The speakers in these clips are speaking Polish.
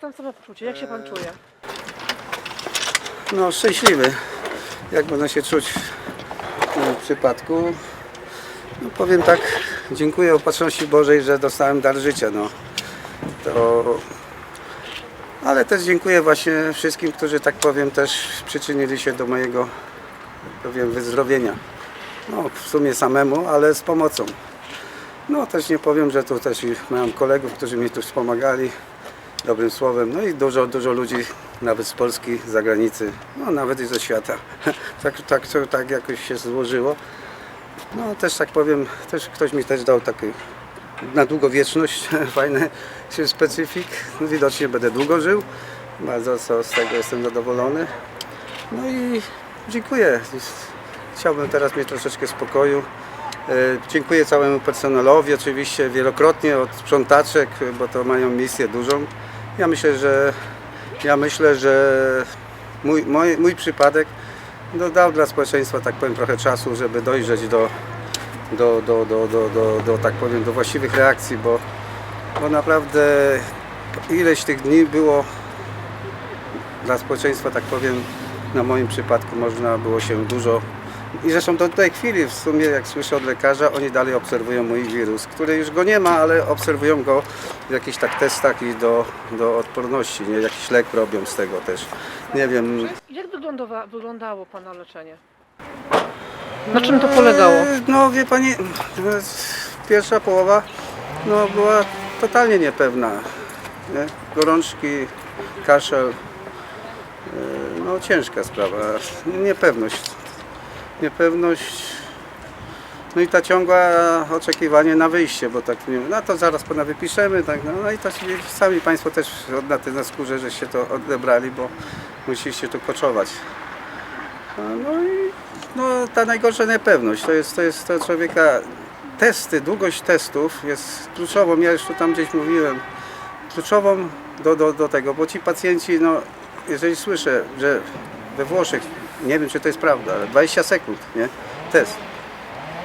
tam? Jak się pan czuje? No szczęśliwy. Jak można się czuć w tym przypadku? No powiem tak, dziękuję opatrzności Bożej, że dostałem dar życia. No. To... Ale też dziękuję właśnie wszystkim, którzy tak powiem też przyczynili się do mojego powiem, wyzdrowienia. No w sumie samemu, ale z pomocą. No też nie powiem, że tu też mam kolegów, którzy mi tu wspomagali dobrym słowem. No i dużo, dużo ludzi nawet z Polski, z zagranicy, no nawet i ze świata. tak, tak, tak jakoś się złożyło. No też tak powiem, też ktoś mi też dał taki na długowieczność fajny specyfik. No, widocznie będę długo żył. Bardzo co, z tego jestem zadowolony. No i dziękuję. Chciałbym teraz mieć troszeczkę spokoju. E, Dziękuję całemu personelowi, oczywiście wielokrotnie od sprzątaczek, bo to mają misję dużą. Ja myślę, że ja myślę, że mój, mój, mój przypadek no, dał dla społeczeństwa tak powiem trochę czasu, żeby dojrzeć do, do, do, do, do, do, do tak powiem do właściwych reakcji, bo, bo naprawdę ileś tych dni było dla społeczeństwa, tak powiem, na moim przypadku można było się dużo. I zresztą do tej chwili, w sumie, jak słyszę od lekarza, oni dalej obserwują mój wirus, który już go nie ma, ale obserwują go w jakichś tak testach i do, do odporności. Nie? Jakiś lek robią z tego też. Nie wiem. Jak wyglądowa, wyglądało pana leczenie? Na czym to polegało? E, No wie pani, pierwsza połowa no, była totalnie niepewna. Nie? Gorączki, kaszel. E, No ciężka sprawa. Niepewność. Niepewność. No i ta ciągła oczekiwanie na wyjście, bo tak nie no to zaraz pana wypiszemy, tak, no, no i to sami Państwo też na tej na skórze, że się to odebrali, bo musieliście tu koczować. No i no, ta najgorsza niepewność, to jest, to jest to człowieka, testy, długość testów jest kluczową, ja już tu tam gdzieś mówiłem, kluczową do, do, do tego, bo ci pacjenci, no jeżeli słyszę, że we Włoszech, nie wiem czy to jest prawda, ale 20 sekund, nie, test,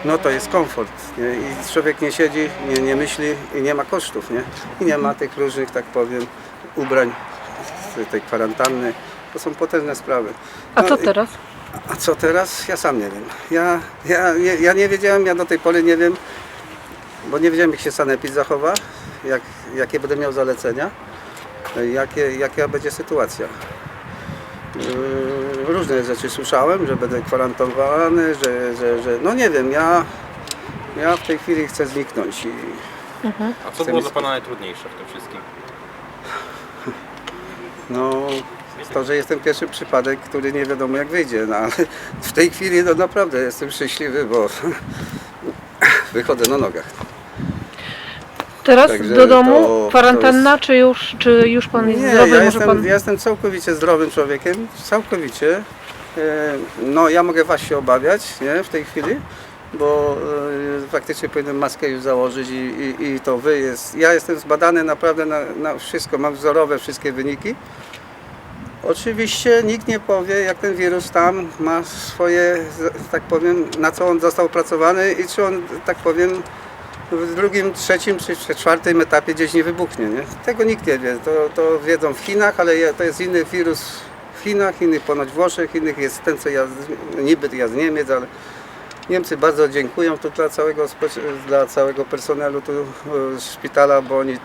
no to jest komfort, nie? i człowiek nie siedzi, nie, nie myśli i nie ma kosztów, nie, i nie ma tych różnych, tak powiem, ubrań, tej kwarantanny, to są potężne sprawy. A No co i- teraz? a co teraz? Ja sam nie wiem. Ja, ja, nie, ja nie wiedziałem, ja do tej pory nie wiem, bo nie wiedziałem jak się sanepid zachowa, jak, jakie będę miał zalecenia, jakie, jaka będzie sytuacja. Yy, Różne rzeczy słyszałem, że będę kwarantowany, że, że, że no nie wiem, ja, ja w tej chwili chcę zniknąć i A co było dla Pana najtrudniejsze w tym wszystkim? no to, że jestem pierwszy przypadek, który nie wiadomo jak wyjdzie, no ale w tej chwili no naprawdę jestem szczęśliwy, bo wychodzę na nogach. Teraz Także do domu? to- to Kwarantanna, czy, już, czy już pan jest Nie, zdrowy? ja Może jestem, pan... ja jestem całkowicie zdrowym człowiekiem, całkowicie. E, No ja mogę Was się obawiać nie, w tej chwili, bo e, faktycznie powinienem maskę już założyć i, i, i to Wy jest... Ja jestem zbadany naprawdę na, na wszystko, mam wzorowe wszystkie wyniki. Oczywiście nikt nie powie, jak ten wirus tam ma swoje, że tak powiem, na co on został opracowany i czy on, tak powiem, w drugim, trzecim czy czwartym etapie gdzieś nie wybuchnie. Nie? Tego nikt nie wie. To, to wiedzą w Chinach, ale to jest inny wirus w Chinach, inny ponoć w Włoszech, innych jest ten, co ja, niby ja z Niemiec, ale Niemcy bardzo dziękują tu dla całego, dla całego personelu tu e, szpitala, bo oni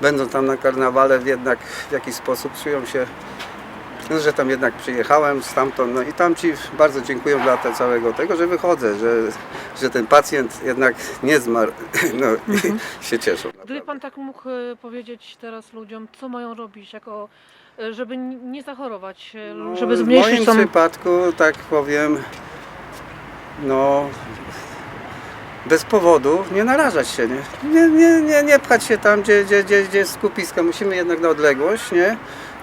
będą tam na karnawale jednak w jakiś sposób czują się że tam jednak przyjechałem stamtąd, no i tam Ci bardzo dziękuję dla te, całego tego, że wychodzę, że, że ten pacjent jednak nie zmarł, no i się cieszą. Gdyby pan tak mógł e, powiedzieć teraz ludziom, co mają robić, jako, e, żeby nie zachorować, e, No, żeby w zmniejszyć moim tą... przypadku, tak powiem, no bez powodu nie narażać się, nie? Nie, nie, nie, nie pchać się tam, gdzie, gdzie, gdzie, gdzie jest skupisko. Musimy jednak na odległość, nie?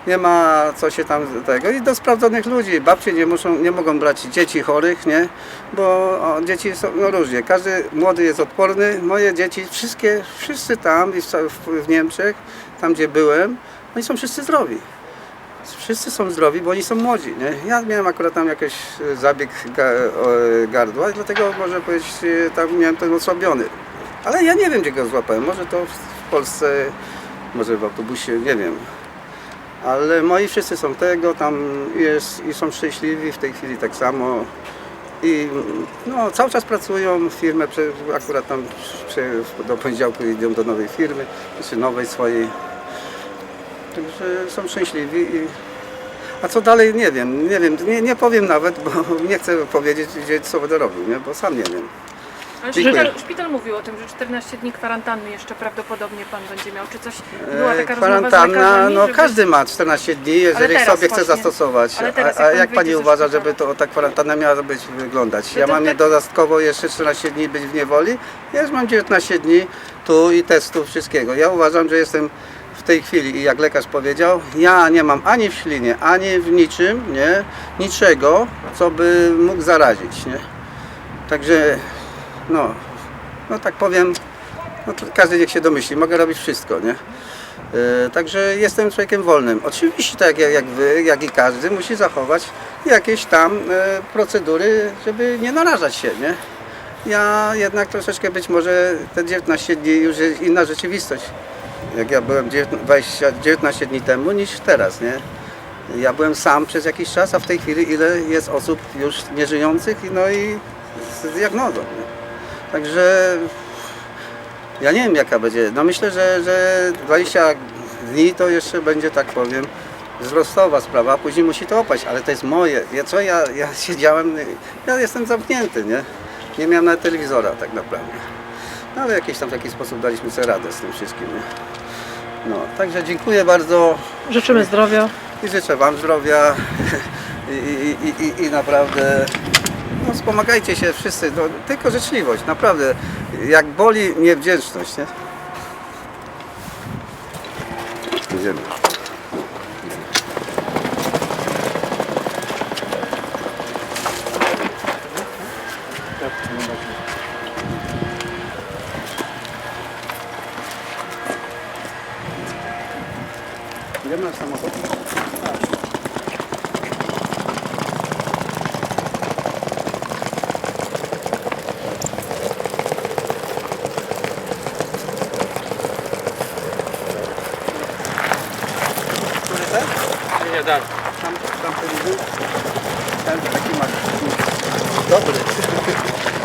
Nie ma co się tam tego i do sprawdzonych ludzi. Babcie nie, muszą, nie mogą brać dzieci chorych, nie? Bo o, dzieci są no różnie. Każdy młody jest odporny. Moje dzieci, wszystkie, wszyscy tam i w, w, Niemczech, tam gdzie byłem, oni są wszyscy zdrowi. Wszyscy są zdrowi, bo oni są młodzi. Nie? Ja miałem akurat tam jakiś e, zabieg gardła dlatego może powiedzieć, e, tam miałem ten osłabiony. Ale ja nie wiem, gdzie go złapałem. Może to w Polsce, może w autobusie, nie wiem. Ale moi wszyscy są tego, tam jest i są szczęśliwi w tej chwili tak samo. I no, cały czas pracują, firmę akurat tam do poniedziałku idą do nowej firmy, czy nowej swojej. Także są szczęśliwi. I, a co dalej nie wiem, nie wiem, nie, nie powiem nawet, bo nie chcę powiedzieć, gdzie co będę robił, nie? bo sam nie wiem. Ale Dziękuję. szpital, szpital mówił o tym, że 14 dni kwarantanny jeszcze prawdopodobnie pan będzie miał. Czy coś była E, taka rozmowa z Kwarantanna, lekarzami? no żeby- każdy ma 14 dni, jeżeli teraz sobie chce właśnie. zastosować. Ale teraz, a, jak a pan jak pani wyjdzie ze uważa, szpitala? żeby to ta kwarantanna miała być wyglądać? Ja to mam tak- dodatkowo jeszcze 14 dni być w niewoli, ja już mam 19 dni tu i testów wszystkiego. Ja uważam, że jestem w tej chwili i jak lekarz powiedział, ja nie mam ani w ślinie, ani w niczym, nie, niczego, co by mógł zarazić, nie. Także, no, no tak powiem, no to każdy niech się domyśli, mogę robić wszystko, nie? E, Także jestem człowiekiem wolnym. Oczywiście tak jak, jak wy, jak i każdy musi zachować jakieś tam e, procedury, żeby nie narażać się, nie? Ja jednak troszeczkę być może te 19 dni już jest inna rzeczywistość. Jak ja byłem 19 20, 19 dni temu niż teraz, nie? Ja byłem sam przez jakiś czas, a w tej chwili ile jest osób już nieżyjących, no i z diagnozą. Nie? Także ja nie wiem jaka będzie. No myślę, że, że 20 dni to jeszcze będzie, tak powiem, wzrostowa sprawa, a później musi to opaść, ale to jest moje. Ja co ja, ja siedziałem, ja jestem zamknięty, nie? Nie miałem nawet telewizora tak naprawdę. No ale w jakiś tam taki sposób daliśmy sobie radę z tym wszystkim, nie? No, także dziękuję bardzo Życzymy zdrowia. i życzę Wam zdrowia i, i, i, i naprawdę no, wspomagajcie się wszyscy, no, tylko życzliwość, naprawdę. Jak boli niewdzięczność, nie? Idziemy. Ten taki masz. Dobry.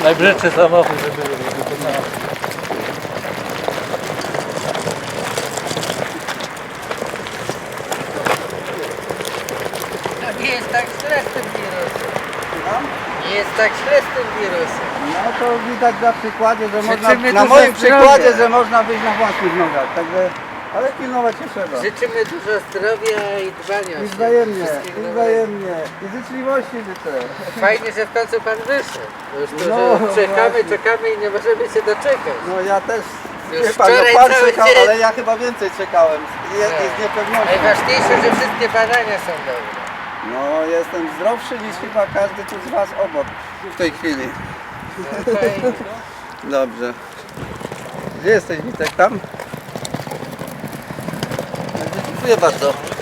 Najbrzydszy samochód, żeby. No nie jest tak źle z tym wirusem. No. Nie jest tak źle z tym wirusem. No to widać na przykładzie, że można, Życzymy na dużo moim zdrowia. przykładzie, że można wyjść na własnych nogach, także, ale pilnować się trzeba. Życzymy dużo zdrowia i dbania I siebie. wzajemnie, Wszystkiego i dobrego. wzajemnie, i życzliwości życzę. Fajnie, że w końcu pan wyszedł. Bo Już tu No, że czekamy, właśnie. czekamy i nie możemy się doczekać. No ja też, Już wie pan, no wczoraj pan cały czekał, dzień. ale ja chyba więcej czekałem i, Tak. i z niepewnością. Najważniejsze, że wszystkie badania są dobre. No jestem zdrowszy niż chyba każdy tu z was obok w tej chwili. No, fajnie. Dobrze. Gdzie jesteś Witek? Tam? Dziękuję bardzo.